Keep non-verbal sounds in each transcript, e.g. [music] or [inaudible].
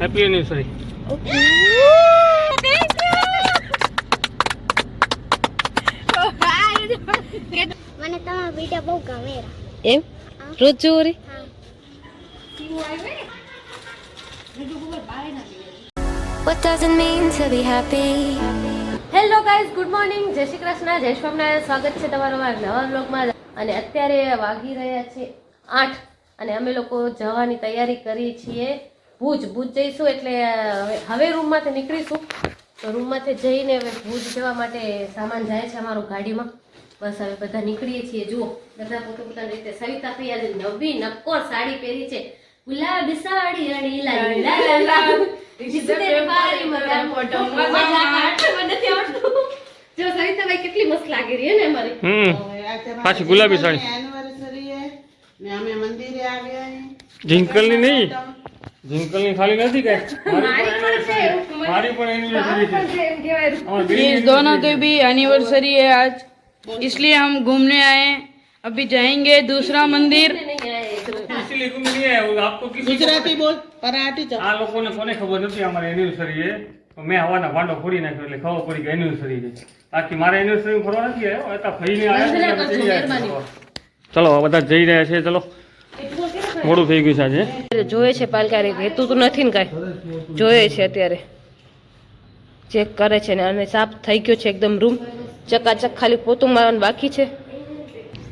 Happy anniversary મને તમારો video બહુ ગમે એમ? રોજ જોવો રે What doesn't mean to be happy? Hello guys good morning જય શ્રી કૃષ્ણ જય સ્વામિનારાયણ. સ્વાગત છે તમારું મારા નવા બ્લોગમાં અને અત્યારે વાગી રહ્યા છે આઠ અને અમે લોકો જવાની તૈયારી કરીએ છીએ. ભુજ ભુજ જઈશું એટલે હવે રૂમમાંથી નીકળીશું. તો રૂમમાંથી જઈને હવે ભુજ જવા માટે સામાન જાય છે અમારું ગાડીમાં. બસ હવે બધા નીકળીએ છીએ. જુઓ બધા પોતપોતાની રીતે સવિતા તૈયાર નવી નક્કોર સાડી પહેરી છે. ગુલાબી સાડી જો સવિતાભાઈ કેટલી મસ્ત લાગી રહી ને અમારી. હમ. પાછી ગુલાબી સાડી. એનિવર્સરી ને અમે મંદિરે આવ્યા જિંકલની નહીં? જિંકલની ખાલી નથી કઈ? મારી પણ એનિવર્સરી દોનો કે ભી એનિવર્सरी है आज इसलिए हम घूमने आए अभी जाएंगे दूसरा मंदिर। इसलिए घूमने आए आपको ગુજરાતી બોલ પરાઠી ચા આ લોકોને કોને ખબર નથી અમારે એનિવર્સરી છે મેં હવાના ભાંડો ફોડી નાખ્યો એટલે ખબર પડી કે એનિવર્સરી છે। બાકી મારે એનિવર્સરી ફરવા નથી આવ્યો ફઈને આવ્યા ચલો બધા જઈ રહ્યા છે ચલો. મોડું થઈ ગયું છે આજે? જોયે છે પાલકારી હેતું તો નથી ને કાંઈ. જોયે છે અત્યારે. ચેક કરે છે ને અને સાફ થઈ ગયો છે એકદમ રૂમ. ચકાચક ખાલી પોતું મારવાનું બાકી છે.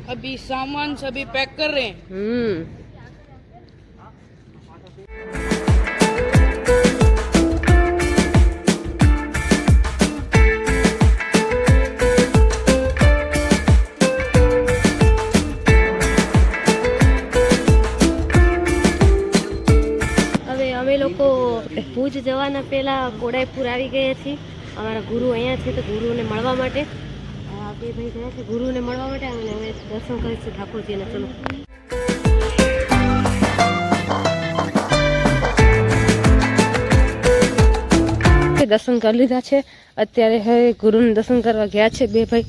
અભી સામાન સભી પેક કર. રહે હમ. ભુજ જવાના પહેલાં કોડાઈપુર આવી ગયા છીએ અમારા ગુરુ અહીંયા છે તો ગુરુને મળવા માટે. બે ભાઈ ગયા છે. ગુરુને મળવા માટે અને હવે દર્શન કરીશું ઠાકોરજીને ચલો. દર્શન કરી લીધા છે. અત્યારે હવે ગુરુને દર્શન કરવા ગયા છે બે ભાઈ,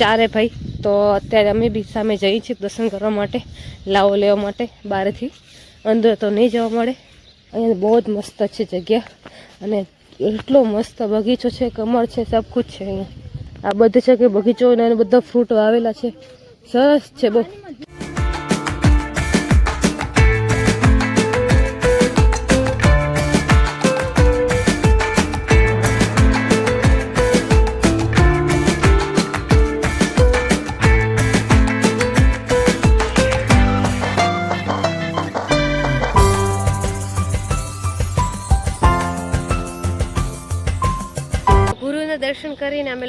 ચારે ભાઈ. તો અત્યારે અમે બી સામે જઈએ છીએ દર્શન કરવા માટે, લાવો લેવા માટે, બહારથી. અંદર તો નહીં જવા મળે. અહીંયા બહુ જ મસ્ત છે જગ્યા. અને એટલો મસ્ત બગીચો છે કમળ છે સબ કુછ છે અહીંયા. આ બધી છે કે બગીચો અને બધા ફ્રૂટ વાવેલા છે. સરસ છે બહુ.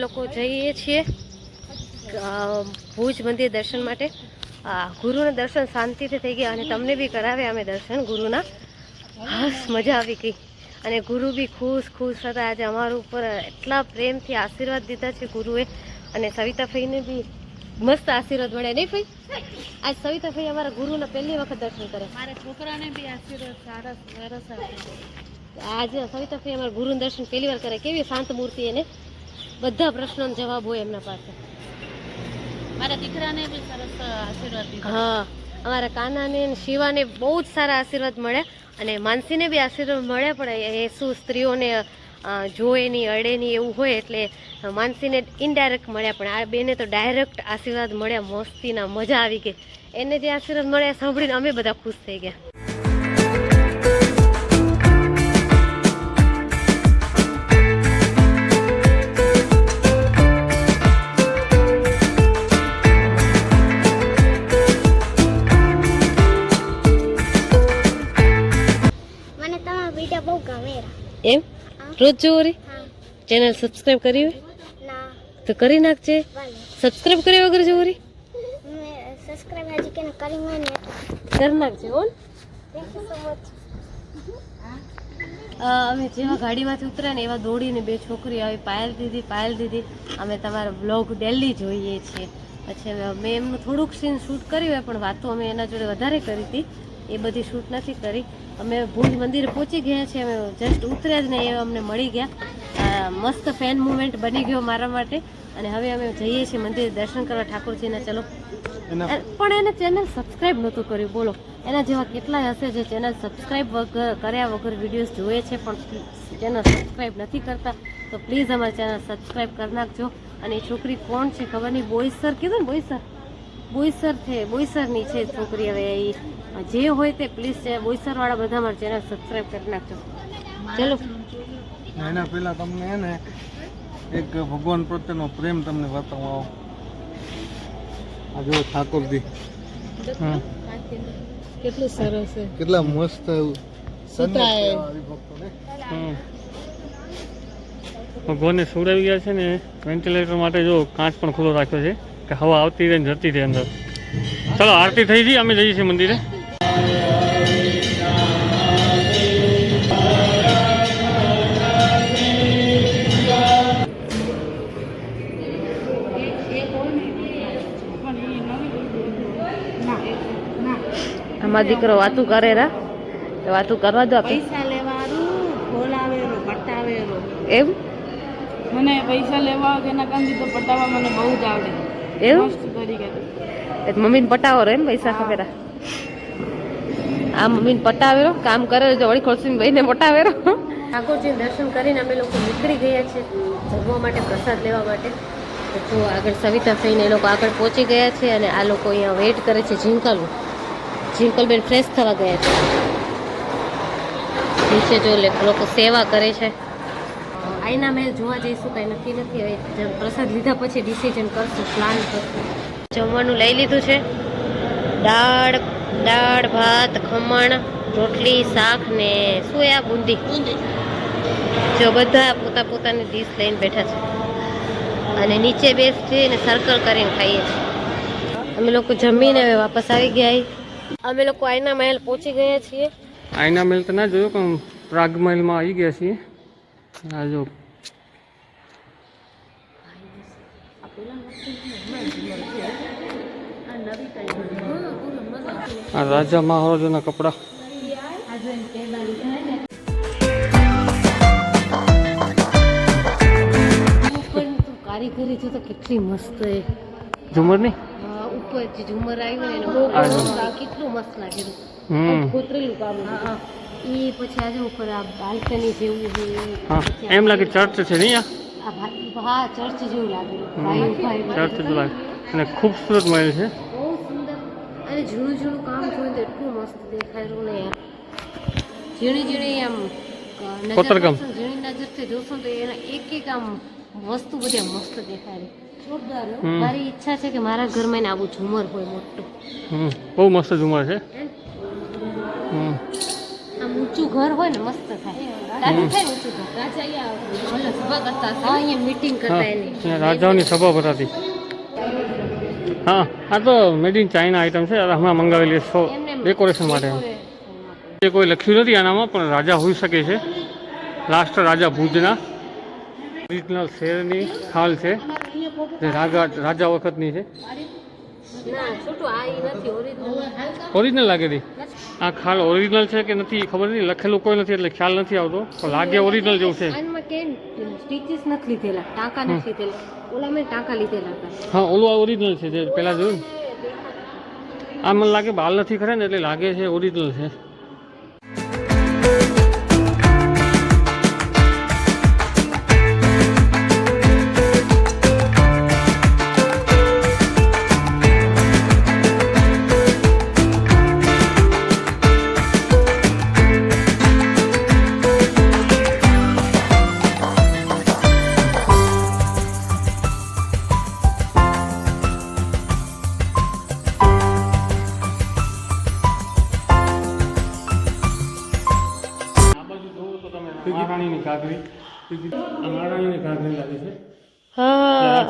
લોકો જઈએ છીએ ભુજ મંદિર દર્શન માટે. આ ગુરુના દર્શન શાંતિથી થઈ ગયા અને તમને બી કરાવ્યા અમે દર્શન ગુરુના. હસ મજા આવી ગઈ. અને ગુરુ બી ખુશ ખુશ હતા. આજે અમારા ઉપર એટલા પ્રેમથી આશીર્વાદ દીધા છે ગુરુએ. અને સવિતાભાઈને બી મસ્ત આશીર્વાદ મળ્યા. નહીં ભાઈ? આજ સવિતાભાઈ અમારા ગુરુના પહેલી વખત દર્શન કરે. મારા છોકરાને બી આશીર્વાદ સારા સરસ આજે સવિતા ફઈ અમારા ગુરુનું દર્શન પહેલી વાર કરે. કેવી શાંત મૂર્તિ એને. બધા પ્રશ્નોનો જવાબ હોય એમના પાસે. મારા દીકરાને બી સરસ આશીર્વાદ હા અમારા કાનાને શિવાને બહુ જ સારા આશીર્વાદ મળે અને માનસીને બી આશીર્વાદ મળે પણ એ શું સ્ત્રીઓને જોએ નહીં અડે નહીં એવું હોય એટલે માનસીને ઇનડાયરેક્ટ મળ્યા પણ આ બેને તો ડાયરેક્ટ આશીર્વાદ મળ્યા મસ્તીના મજા આવી ગઈ. એને જે આશીર્વાદ મળ્યા સાંભળીને અમે બધા ખુશ થઈ ગયા. રોજ જોવો રે? ચેનલ સબસ્ક્રાઈબ કરી હોય? તો કરી નાખજે. સબસ્ક્રાઈબ કર્યા વગર જોવો રે? સબસ્ક્રાઈબ હજી કે કરી હોય કરી નાખજે હો થેન્ક યુ સો મચ અમે જેવા ગાડીમાંથી ઉતર્યા ને એવા દોડીને બે છોકરીઓ આવી પાયલ દીદી પાયલ દીદી. અમે તમારા બ્લોગ ડેલી જોઈએ છીએ. પછી મેં એમનું થોડુંક સીન શૂટ કર્યું હોય પણ વાતો અમે એના જોડે વધારે કરી હતી. એ બધી શૂટ નથી કરી. અમે ભુજ મંદિરે પહોંચી ગયા છીએ અમે જસ્ટ ઉતર્યા જ ને એ અમને મળી ગયા. મસ્ત ફેન મુમેન્ટ બની ગયો મારા માટે. અને હવે અમે જઈએ છીએ મંદિરે દર્શન કરવા ઠાકોરજીના. ચલો. પણ એને ચેનલ સબસ્ક્રાઇબ નહોતું કર્યું બોલો. એના જેવા કેટલાય હશે જે ચેનલ સબસ્ક્રાઇબ વગર કર્યા વગર વિડીયોઝ જોવે છે પણ ચેનલ સબસ્ક્રાઇબ નથી કરતા. તો પ્લીઝ અમારી ચેનલ સબસ્ક્રાઇબ કરી નાખજો. અને એ છોકરી કોણ છે ખબર નહીં? બોઈસર કીધું ને બોઈસર બોઈસર છે બોઈસરની છે છોકરી હવે એ. જે હોય તે પ્લીઝ બોઈસરવાળા બધા મારા ચેનલ સબસ્ક્રાઈબ કરી નાખજો. ચલો. એના પહેલાં તમને એને ને એક ભગવાન પ્રત્યેનો પ્રેમ તમને બતાવો. આ જો ઠાકોરજી. હા કેટલું સરસ છે. કેટલા મસ્ત. ભગવાનને સુવડાવી ગયા છે ને વેન્ટિલેટર માટે જો કાચ પણ ખુલ્લો રાખ્યો છે. કે હવા આવતી રહે ને જતી રહે અંદર. ચલો આરતી થઈ ગઈ અમે જઈએ છીએ મંદિરે. આમાં દીકરો વાતું કરે રા. તો વાતું કરવા દો પૈસા લેવાનું એમ? મને પૈસા લેવા કે એના કામથી તો પટાવવા મને બહુ જ આવડે. એવું? મમ્મી મમ્મીને પટાવો એમ પૈસા ખબેરા આ મમ્મીને પટાવેરો કામ કરે જો વળી ખોલસી ભાઈ ને પટાવેરો ઠાકોરજી દર્શન કરીને અમે લોકો નીકળી ગયા છે જમવા માટે પ્રસાદ લેવા માટે. તો આગળ સવિતા થઈને એ લોકો આગળ પહોંચી ગયા છે અને આ લોકો અહીંયા વેઇટ કરે છે ઝીંકલ ઝીંકલબેન ફ્રેશ થવા ગયા છે. નીચે જો લોકો સેવા કરે છે. આઈના મેલ જોવા જઈશું કંઈ નક્કી નથી. હવે પ્રસાદ લીધા પછી ડિસિઝન કરશું પ્લાન કરશું. જમવાનું લઈ લીધું છે. દાળ દાળ ભાત ખમણ રોટલી શાક ને શું આ બુંદી જો બધા પોતા પોતાની ડીશ લઈને બેઠા છે. અને નીચે બેસી ને સર્કલ કરીને ખાઈએ છીએ. અમે લોકો જમીને હવે વાપસ આવી ગયા અમે લોકો આઈના મહેલ પહોંચી ગયા છીએ. આઈના મહેલ તો ના જોયું પણ પ્રાગ મહેલમાં આવી ગયા છીએ. આ જો આ રાજા મહારાજાના કપડા ઉપરની તો કારીગરી જો તો કેટલી મસ્ત એ ઝુમરની હા, ઉપર જે ઝુમર આવ્યું ને એના ઉપર આ જો. આ કેટલું મસ્ત લાગેલું હમ કોતરેલું કામ હતું. ઈ પછી આજે ઉપર આ બાલ્કની જેવું છે હા એમ લાગે ચર્ચ છે નહીં આ આ ભા- હા ચર્ચ જેવું એવી ચર્ચ જેવું લાગે. અને ખૂબસૂરત મહેલ છે. બહુ સુંદર. અને ઝીણું ઝીણું કામ જોયું તો એટલું મસ્ત દેખાયેલું ને યાર. ઝીણી ઝીણી આમ કોતરકામ. ઝીણી નજરથી જોશો તો એના એક એક આમ વસ્તુ બધી મસ્ત દેખાય. જોરદાર મારી ઈચ્છા છે કે મારા ઘરમાં આવું ઝુમર હોય મોટું. બહુ મસ્ત ઝુમર છે. હમ. ઊંચું ઘર હોય ને મસ્ત થાય. રાજાઓની સભા ભરાતી. હા આ તો મેડ ઇન ચાઇના આઈટમ છે. હમણાં મંગાવેલી છે. એમને ડેકોરેશન માટે. એ કોઈ લખ્યું નથી આનામાં પણ રાજા હોઈ શકે છે. લાસ્ટ રાજા ભુજના. ઓરિજિનલ શેરની ખાલ છે. જે રાજા રાજા વખતની છે. ઓરિજિનલ લાગે હતી આ ખાલ ઓરિજિનલ છે કે નથી ખબર નથી લખેલું કોઈ નથી એટલે ખ્યાલ નથી આવતો. પણ લાગે ઓરિજિનલ જેવું છે. સ્ટીચીસ નથી લીધેલા. ટાંકા નથી લીધેલા. ઓલા મેં ટાંકા લીધેલા હા ઓલું આ ઓરિજિનલ છે જે પહેલાં જોયું આ મને લાગે બાલ નથી ખરે ને એટલે લાગે છે ઓરિજિનલ છે.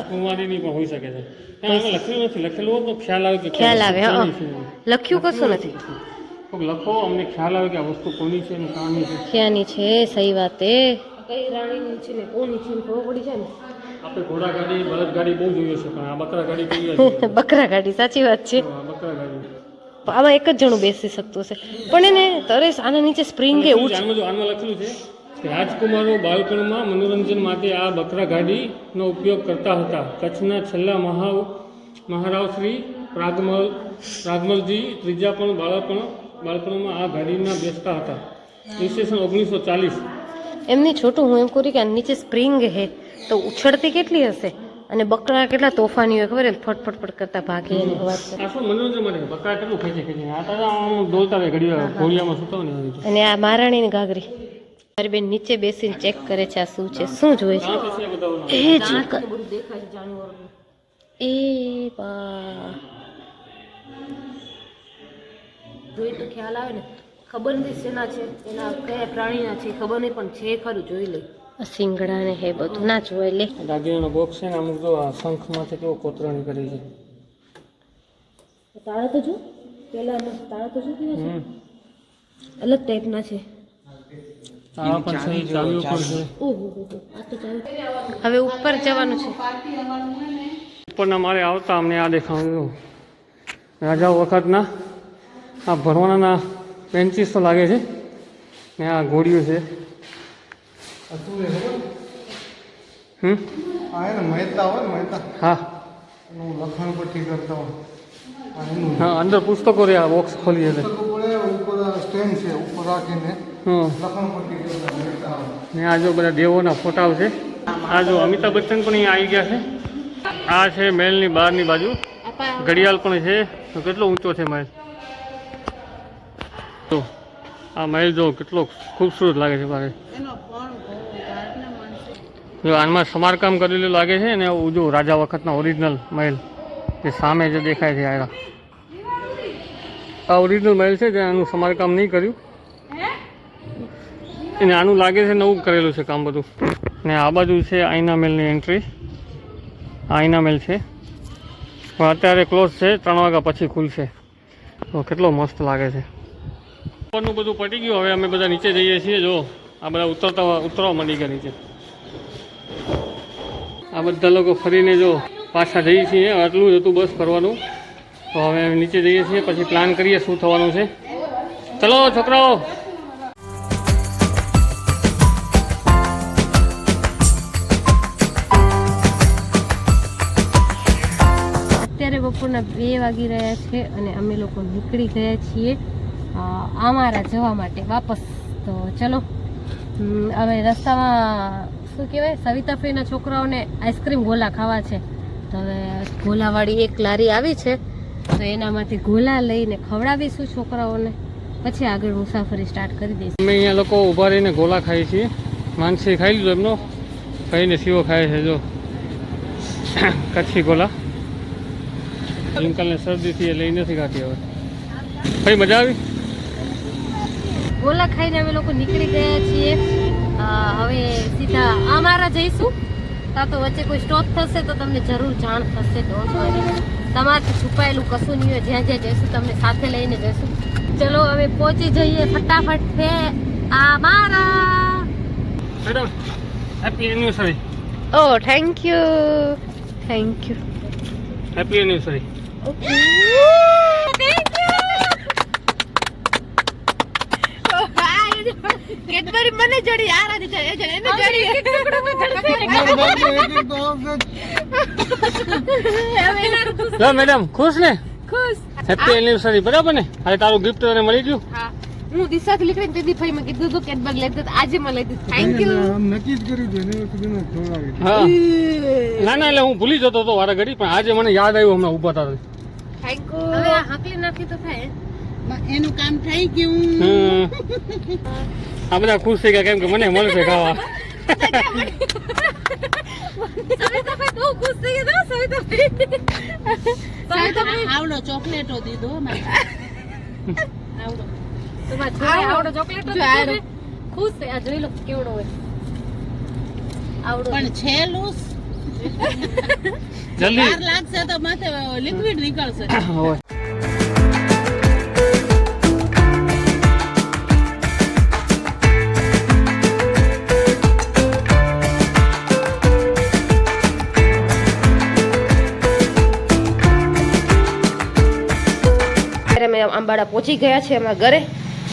રાજકુમારીની પણ હોઈ શકે છે. આમાં લખેલું નથી. લખેલું હોત તો ખ્યાલ આવે કે ખ્યાલ આવે છે. લખ્યું કશું નથી. લખો અમને ખ્યાલ આવે કે આ વસ્તુ કોની છે અને કાની છે. ક્યાંની છે સહી વાત એ. કઈ રાણીની છે ને કોની છે ખબર પડી જાય આપણે ઘોડા ગાડી બળદ ગાડી બહુ જોઈએ છે પણ આ બકરા ગાડી કઈ [laughs] બકરા ગાડી સાચી વાત છે. બકરા ગાડી. આમાં એક જ જણું બેસી શકતું હશે. પણ એને તરે આના નીચે સ્પ્રિંગ એવું લખેલું છે, આમાં લખેલું છે? રાજકુમારો બાળપણમાં મનોરંજન માટે આ બકરા ગાડીનો ઉપયોગ કરતા હતા. કચ્છના છેલ્લા મહા મહારાવ શ્રી પ્રાગમલ પ્રાગમલજી ત્રીજા પણ બાળપણ બાળપણમાં આ ગાડીના બેસતા હતા. ઈસવીસન ઓગણીસો ચાલીસ. એમની છોટું હું એમ કહું કે નીચે સ્પ્રિંગ હે તો ઉછળતી કેટલી હશે? અને બકરા કેટલા તોફાની હોય ખબર ફટ ફટ ફટ કરતા ભાગે એની વાત આ શું મનોરંજન માટે બકરા કેટલું ખેંચે ખેંચે આ તો આમ દોડતા રહે ઘડી ઘોડિયામાં સુતા ને અને આ મહારાણીની ઘાઘરી. મારી બેન નીચે બેસીને ચેક કરે છે આ શું છે શું જોઈએ છે. એ એ બા જોઈ તો ખ્યાલ આવે ને. ખબર નથી શેના છે એના કયા પ્રાણીના છે ખબર નહીં પણ છે ખરું જોઈ લે સિંગડા ને હે બધું. ના જોઈ લે. દાગીનાનો બોક્સ છે ને અમુક જો આ શંખમાંથી કેવો કોતરણી કરી છે. તાળા તો જો પેલા તાળા તો જો કેવા છે? અલગ ટાઈપના છે. હવે ઉપર જવાનું છે. ઉપરના મારે આવતા અમને આ દેખાવાનું રાજાઓ વખતના આ ભરવાનાના બેન્ચીસ તો લાગે છે. ને આ ગોળીઓ છે? હમ? મહેતા હોય ને મહેતા. હા. લખાણ પટ્ટી કરતા હોય. હા અંદર પુસ્તકો રહ્યા બોક્સ ખોલી એટલે. ઉપર સ્ટેન્ડ છે ઉપર રાખીને. ને આ જો બધા દેવોના ફોટાઓ છે આ જો અમિતાભ બચ્ચન પણ અહીંયા આવી ગયા છે. આ છે મહેલની બહારની બાજુ. ઘડિયાળ પણ છે. કેટલો ઊંચો છે મહેલ? તો આ મહેલ જો કેટલો ખૂબસૂરત લાગે છે મારે. જો આમાં સમારકામ કરેલું લાગે છે ને જો રાજા વખતના ઓરિજિનલ મહેલ. જે સામે જે દેખાય છે આ ઓરિજિનલ મહેલ છે, જે આનું સમારકામ નહીં કર્યું. એને આનું લાગે છે નવું કરેલું છે કામ બધું. ને આ બાજુ છે આઈના મેલની એન્ટ્રી આઈના મેલ છે. પણ અત્યારે ક્લોઝ છે, ત્રણ વાગ્યા પછી ખુલશે. તો કેટલો મસ્ત લાગે છે. ઉપરનું બધું પટી ગયું, હવે અમે બધા નીચે જઈએ છીએ, જો. આ બધા ઉતરતા ઉતરવા માંડી ગયા નીચે. આ બધા લોકો ફરીને જો પાછા જઈએ છીએ. આટલું જ હતું બસ ફરવાનું. તો હવે નીચે જઈએ છીએ, પછી પ્લાન કરીએ શું થવાનું છે. ચલો, છોકરાઓ. અત્યારે બપોરના બે વાગી રહ્યા છે અને અમે લોકો નીકળી ગયા છીએ અમારા જવા માટે વાપસ. તો ચલો હવે રસ્તામાં શું કહેવાય સવિતાફેના છોકરાઓને આઈસ્ક્રીમ ગોલા ખાવા છે. તો હવે ગોલાવાળી એક લારી આવી છે, તો એનામાંથી ગોલા લઈને ખવડાવીશું છોકરાઓને. પછી આગળ મુસાફરી સ્ટાર્ટ કરી દઈશું. અમે અહીંયા લોકો ઊભા રહીને ગોલા ખાઈએ છીએ. માનસી ખાઈ લીધો એમનો. ખાઈને સીવો ખાય છે, જો. [coughs] કચ્છી ગોલા. લિંકલને શરદીથી એ લઈ નથી ખાતી હવે. ભાઈ મજા આવી? ગોલા ખાઈને અમે લોકો નીકળી ગયા છીએ. હવે સીધા અમારા જઈશું. કાં તો વચ્ચે કોઈ સ્ટોપ થશે તો તમને જરૂર જાણ થશે ડોન્ટ વરી તમારાથી છુપાયેલું કશું નહીં હોય. જ્યાં જ્યાં જઈશું તમને સાથે લઈને જઈશું. ચલો હવે પહોંચી જઈએ ફટાફટ છે અમારા madam happy anniversary O thank you thank you happy anniversary Cadbury મને જડી આ રાધી છે એને જડી એક ટુકડો મેડમ ખુશ ને? ખુશ. હેપી એનિવર્સરી બરાબર ને? હવે તારું ગિફ્ટ તને મળી ગયું? હા. હું દિશાથી નીકળીને તેથી ભાઈ મેં કીધું હતું કેડબગ લઈ દે આજે મને લઈ દીધું થેન્ક યુ નક્કી જ કર્યું હતું એને સુધીમાં ખવડાવી હા. ના ના એટલે હું ભૂલી જતો હતો વારા ઘડી પણ આજે મને યાદ આવ્યું હમણાં ઊભા હતા થેન્ક યુ હવે આ હાકલી નાખી તો થાય એનું કામ થઈ ગયું. આ બધા ખુશ થઈ ગયા કેમ કે મને મળશે ખાવા. આવડો ચોકલેટો દીધો છોકરાએ આવડો. ચોકલેટ ખુશ છે. આ જોઈ લો કેવડો હોય. આવડો પણ છે. લૂસ જલ્દી. વાર લાગશે તો માથે લિક્વિડ નીકળશે. [coughs] અમે અંબાડા પહોંચી ગયા છે અમારા ઘરે.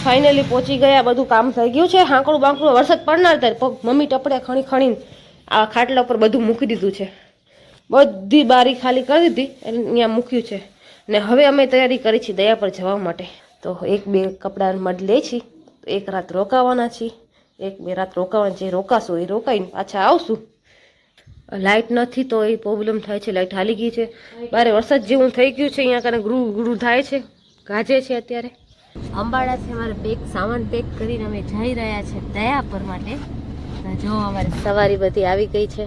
ફાઇનલી પહોંચી ગયા, બધું કામ થઈ ગયું છે. હાંકડું બાંકડું વરસાદ પડનાર ત્યારે પગ, મમ્મી ટપડે ખણી ખણીને આ ખાટલા ઉપર બધું મૂકી દીધું છે. બધી બારી ખાલી કરી દીધી એટલે અહીંયા મૂક્યું છે. ને હવે અમે તૈયારી કરી છે દયા પર જવા માટે. તો એક બે કપડાં મઢ લે છીએ. એક રાત રોકાવાના છીએ. એક બે રાત રોકાવાના જે રોકાશું એ રોકાઈને પાછા આવશું. લાઇટ નથી તો એ પ્રોબ્લેમ થાય છે. લાઇટ હાલી ગઈ છે. બારે વરસાદ જેવું થઈ ગયું છે. અહીંયા કને ગૃહ ગ્રુ થાય છે. ગાજે છે અત્યારે. અંબાડાથી અમારે પેક સામાન પેક કરીને અમે જઈ રહ્યા છે દયાપર માટે. જો અમારે સવારી બધી આવી ગઈ છે.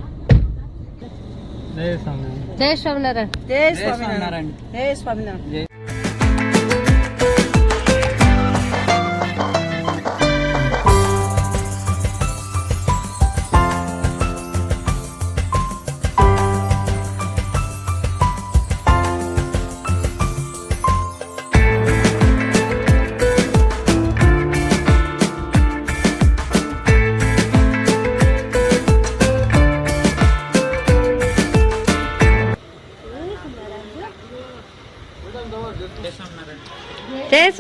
જય સ્વામિનારાયણ. જય સ્વામિનારાયણ. જય સ્વામિનારાયણ.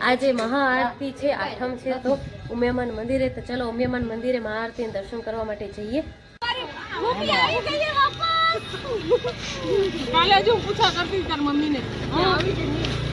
આજે મહાઆરતી છે આઠમ છે તો ઉમિયામાન મંદિરે તો ચલો ઉમિયામાન મંદિરે મહાઆરતી દર્શન કરવા માટે જઈએ. કાલે જો પૂછા કરતી તાર મમ્મીને. આવી કે નહીં